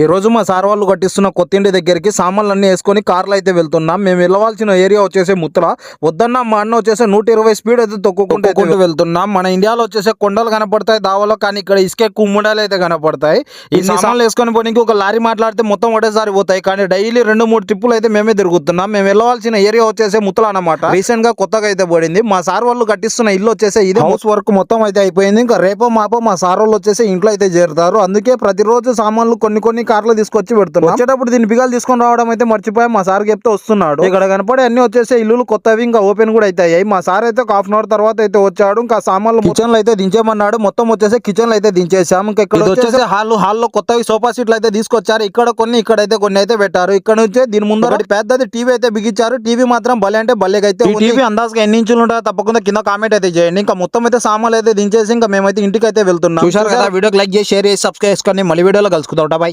ఈ రోజు మా సార్ వాళ్ళు కట్టిస్తున్న కొత్తింటి దగ్గరికి సామాన్లు అన్ని వేసుకొని కార్లు అయితే వెళ్తున్నాం. మేము వెళ్ళవలసిన ఏరియా వచ్చేసి ముత్తల. వద్దన్న మా అన్న వచ్చేసి నూట ఇరవై స్పీడ్ అయితే తొక్కుకుంటూ వెళ్తున్నాం. మన ఇండియాలో వచ్చేసి కొండలు కనపడతాయి దావలో కానీ ఇక్కడ ఇసుకే కుమ్ముడాలు అయితే కనపడతాయి. ఈ సామాన్లు వేసుకొని పోనీకి ఒక లారీ మాట్లాడితే మొత్తం ఒకటేసారి పోతాయి. కానీ డైలీ రెండు మూడు ట్రిప్పులు అయితే మేమే తిరుగుతున్నాం. మేము వెళ్ళవలసిన ఏరియా వచ్చేసి ముత్తల అన్నమాట. రీసెంట్గా కొత్తగా అయితే పడింది. మా సార్ వాళ్ళు కట్టిస్తున్న ఇల్లు వచ్చేసి ఇది హౌస్ వర్క్ మొత్తం అయితే అయిపోయింది. ఇంకా రేపో మాపో మా సార్ వాళ్ళు వచ్చేసి ఇంట్లో అయితే చేరుతారు. అందుకే ప్రతిరోజు సామాన్లు కొన్ని కొన్ని కార్లు తీసుకొచ్చి పెడుతున్నాం. వచ్చేటప్పుడు దీని బిగాలు తీసుకొని రావడం అయితే మర్చిపోయి. మా సార్ చెప్తే వస్తున్నాడు. ఇక్కడ కనపడే అన్ని వచ్చేసి ఇల్లులు కొత్తవి ఇంకా ఓపెన్ కూడా అయితే అయ్యాయి మా సార్ అయితే ఒక హాఫ్ అన్ అవర్ తర్వాత అయితే వచ్చాడు. ఇంకా సామాన్లు కిచెన్లో అయితే దించేమన్నాడు. మొత్తం వచ్చేసి కిచెన్లో అయితే దించేసాం ఇంకా ఇక్కడ వచ్చేసి హాల్ హాల్లో కొత్తవి సోఫా సీట్లు అయితే తీసుకొచ్చారు. ఇక్కడ కొన్ని ఇక్కడైతే కొన్ని అయితే పెట్టారు. ఇక్కడ నుంచే దీని ముందు పెద్దది టీవీ అయితే బిగించారు. టీవీ మాత్రం భలే అంటే భలేగా అయితే టీవీ అందాజుగా ఎన్ని ఇంచులు ఉంటాయో తప్పకుండా కింద కామెంట్ అయితే చేయండి. ఇంకా మొత్తం అయితే సామాన్లు అయితే దించేసి ఇంకా మేమైతే ఇంటికి అయితే వెళ్తున్నాం. చూసారు కదా? వీడియోకి లైక్ చేసి షేర్ చేసి సబ్స్క్రైబ్ చేసుకొని మళ్ళీ వీడియోలో కలుసుకుందాం. బాయ్.